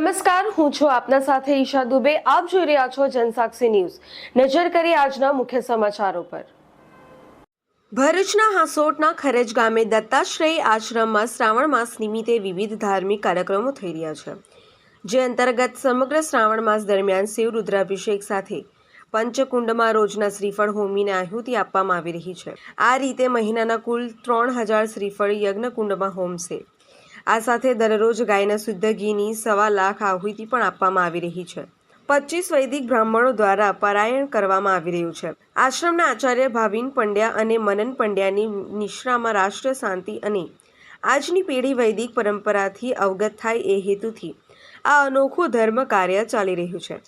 નમસ્કાર, હું છું આપના સાથે ઈશા દુબે. આપ જોઈ રહ્યા છો જનસાક્ષી ન્યૂઝ. નજર કરી આજના મુખ્ય સમાચારો પર. ભરૂચના હાંસોટના ખરેજ ગામે દત્તાશ્રય આશ્રમમાં શ્રાવણ માસ નિમિત્તે વિવિધ ધાર્મિક કાર્યક્રમો થઈ રહ્યા છે, જે અંતર્ગત સમગ્ર શ્રાવણ માસ દરમિયાન શિવ રુદ્રાભિષેક સાથે પંચકુંડમાં રોજના શ્રીફળ હોમીને આહુતિ આપવામાં આવી રહી છે. આ રીતે મહિનાના કુલ ત્રણ હજાર શ્રીફળ યજ્ઞકુંડમાં હોમશે. આ સાથે દરરોજ ગાયના શુદ્ધ ઘીની સવા લાખ આહુતિ પણ આપવામાં આવી રહી છે. પચીસ વૈદિક બ્રાહ્મણો દ્વારા પારાયણ કરવામાં આવી રહ્યું છે. આશ્રમના આચાર્ય ભાવિન પંડ્યા અને મનન પંડ્યાની નિશ્રામાં રાષ્ટ્ર શાંતિ અને આજની પેઢી વૈદિક પરંપરાથી અવગત થાય એ હેતુથી આ અનોખું ધર્મ કાર્ય ચાલી રહ્યું છે.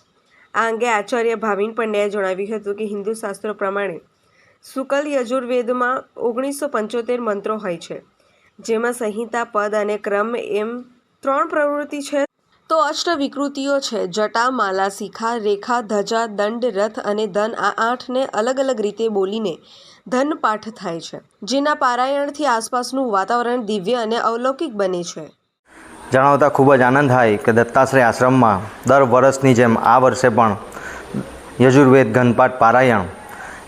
આ અંગે આચાર્ય ભાવિન પંડ્યાએ જણાવ્યું હતું કે હિન્દુ શાસ્ત્રો પ્રમાણે શુકલ યજુર્વેદમાં ઓગણીસો પંચોતેર મંત્રો હોય છે. જેમાં સંહિતા પદ અને ક્રમ એમ ત્રણ પ્રવૃત્તિ છે. તો અષ્ટ વિકૃતિઓ છે. જટા માલા શિખા રેખા ધજા દંડ રથ અને ધન આ આઠને અલગ અલગ રીતે બોલીને ધન પાઠ થાય છે જેના પારાયણથી આસપાસનું વાતાવરણ દિવ્ય અને અવલૌકિક બને છે. જણાવતા ખૂબ જ આનંદ થાય કે દત્તાશ્રય આશ્રમમાં દર વર્ષની જેમ આ વર્ષે પણ યજુર્વેદ ઘનપાઠ પારાયણ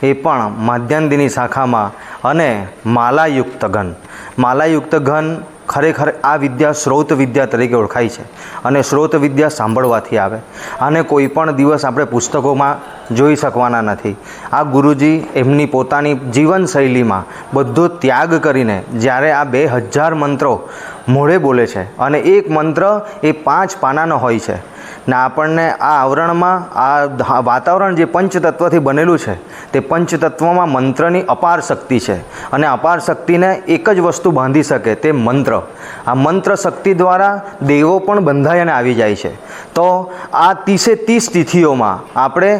એ પણ માધ્યાંતિની શાખામાં અને માલાયુક્ત ઘન. માલાયુક્ત ઘન ખરેખર આ વિદ્યા શ્રોત વિદ્યા તરીકે ઓળખાય છે અને શ્રોત વિદ્યા સાંભળવાથી આવે. અને કોઈ પણ દિવસ આપણે પુસ્તકોમાં જોઈ શકવાના નથી. આ ગુરુજી એમની પોતાની જીવનશૈલીમાં બધો ત્યાગ કરીને જ્યારે આ બે હજાર મંત્રો મોઢે બોલે છે અને એક મંત્ર એ પાંચ પાનાનો હોય છે ને આપણને આ આવરણમાં આ વાતાવરણ જે પંચતત્વથી બનેલું છે, તે પંચતત્વમાં મંત્રની અપાર શક્તિ છે. અને અપાર શક્તિને એક જ વસ્તુ બાંધી શકે, તે મંત્ર. આ મંત્ર શક્તિ દ્વારા દેવો પણ બંધાઈ અને આવી જાય છે. તો આ ત્રીસે ત્રીસ તિથિઓમાં આપણે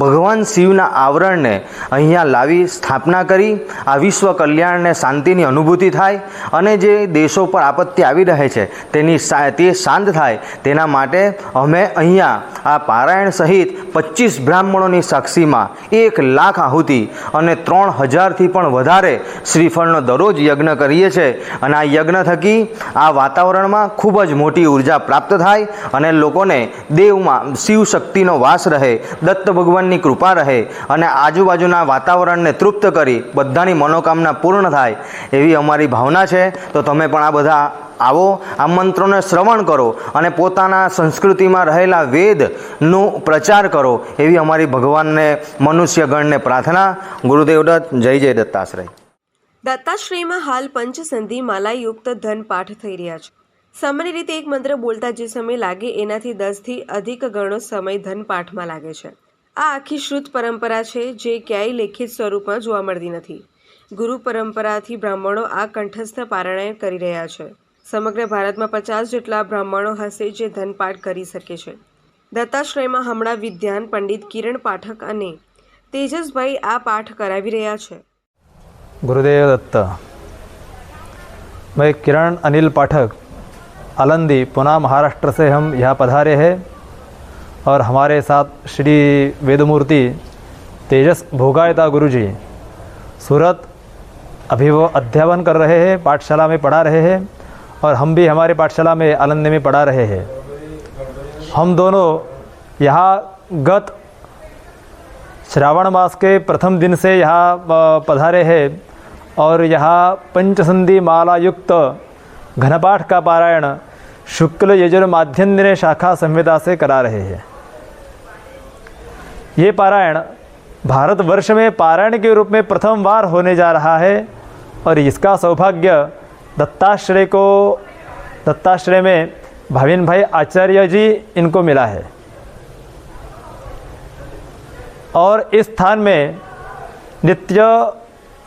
ભગવાન શિવના આવરણને અહીંયા લાવી સ્થાપના કરી, આ વિશ્વ કલ્યાણને શાંતિની અનુભૂતિ થાય, અને જે દેશો પર આપત્તિ આવી રહે છે, તેની તે શાંત થાય, તેના માટે અમે અહીંયા આ પારાયણ સહિત પચીસ બ્રાહ્મણોની સાક્ષીમાં એક લાખ આહુતિ અને ત્રણ હજારથી પણ વધારે શ્રીફળનો દરરોજ યજ્ઞ કરીએ છીએ અને આ યજ્ઞ થકી આ વાતાવરણમાં ખૂબ જ મોટી ઊર્જા પ્રાપ્ત થાય અને લોકોને દેવમાં શિવ શક્તિનો વાસ રહે, દત્ત ભગવાનની કૃપા રહે અને આજુબાજુના વાતાવરણને તૃપ્ત કરી બધાની મનોકામના પૂર્ણ થાય એવી અમારી ભાવના છે. તો તમે પણ આ બધા આવો, આ મંત્રોને શ્રવણ કરો અને પોતાના સંસ્કૃતિમાં રહેલા વેદનો પ્રચાર કરો એવી અમારી ભગવાનને, મનુષ્યગણને પ્રાર્થના. ગુરુદેવ દત્ત, જય જય દત્તાશ્રય દત્તાશ્રયમાં હાલ પંચસંધિ માલાયુક્ત ધન પાઠ થઈ રહ્યા છે. સામાન્ય રીતે એક મંત્ર બોલતા જે સમય લાગે એનાથી દસથી અધિક ગણો સમય ધન પાઠમાં લાગે છે. આ આખી શ્રુત પરંપરા છે જે ક્યાંય લેખિત સ્વરૂપમાં જોવા મળતી નથી. ગુરુ પરંપરાથી બ્રાહ્મણો આ કંઠસ્થ પારાયણ કરી રહ્યા છે. સમગ્ર ભારતમાં પચાસ જેટલા બ્રાહ્મણો હશે જે ધનપાઠ કરી શકે છે દત્તાશ્રયમાં હમણાં વિદ્યાન પંડિત કિરણ પાઠક અને તેજસભાઈ આ પાઠ કરાવી રહ્યા છે गुरुदेव दत्त मैं किरण अनिल पाठक आलंदी पुणे महाराष्ट्र से हम यहाँ पधारे हैं और हमारे साथ श्री वेदमूर्ति तेजस भोगायता गुरु जी सूरत अभी वो अध्यापन कर रहे हैं पाठशाला में पढ़ा रहे हैं और हम भी हमारे पाठशाला में आलंदी में पढ़ा रहे हैं। हम दोनों यहाँ गत श्रावण मास के प्रथम दिन से यहाँ पधारे हैं और यहाँ पंचसंधि माला युक्त घनपाठ का पारायण शुक्ल यजुर्माध्यन्दिने शाखा संहिता से करा रहे हैं। ये पारायण भारतवर्ष में पारायण के रूप में प्रथम बार होने जा रहा है और इसका सौभाग्य दत्ताश्रय को, दत्ताश्रय में भाविन भाई आचार्य जी इनको मिला है। और इस स्थान में नित्य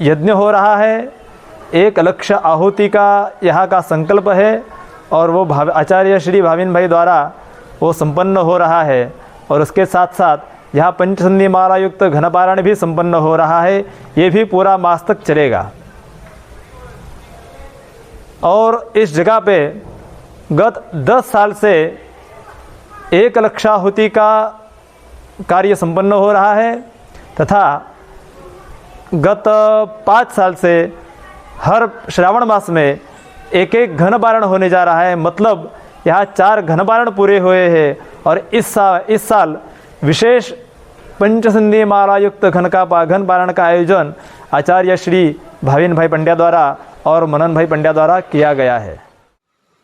यज्ञ हो रहा है। एक लक्ष्य आहुति का यहाँ का संकल्प है और वो भाव, आचार्य श्री भाविन भाई द्वारा वो संपन्न हो रहा है। और उसके साथ साथ यहाँ पंचसंधि माला युक्त घनपारायण भी संपन्न हो रहा है। ये भी पूरा मास तक चलेगा। और इस जगह पे गत दस साल से एक लक्षाहुति का कार्य संपन्न हो रहा है तथा गत पाँच साल से हर श्रावण मास में एक एक घन पारण होने जा रहा है। मतलब यहाँ चार घनपारण पूरे हुए हैं और इस साल इस साल विशेष पंचसंधि मालायुक्त घन का घन पारण का आयोजन आचार्य श्री भाविन भाई पंड्या द्वारा और मनन भाई पंड्या द्वारा किया गया है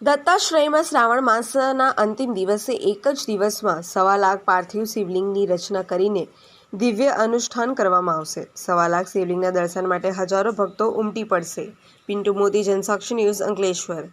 દત્તાશ્રયમાં શ્રાવણ માસના અંતિમ દિવસે એક જ દિવસમાં સવા લાખ પાર્થિવ શિવલિંગની રચના કરીને દિવ્ય અનુષ્ઠાન કરવામાં આવશે સવા લાખ શિવલિંગના દર્શન માટે હજારો ભક્તો ઉમટી પડશે પિન્ટુ મોદી જનસાક્ષી ન્યૂઝ અંકલેશ્વર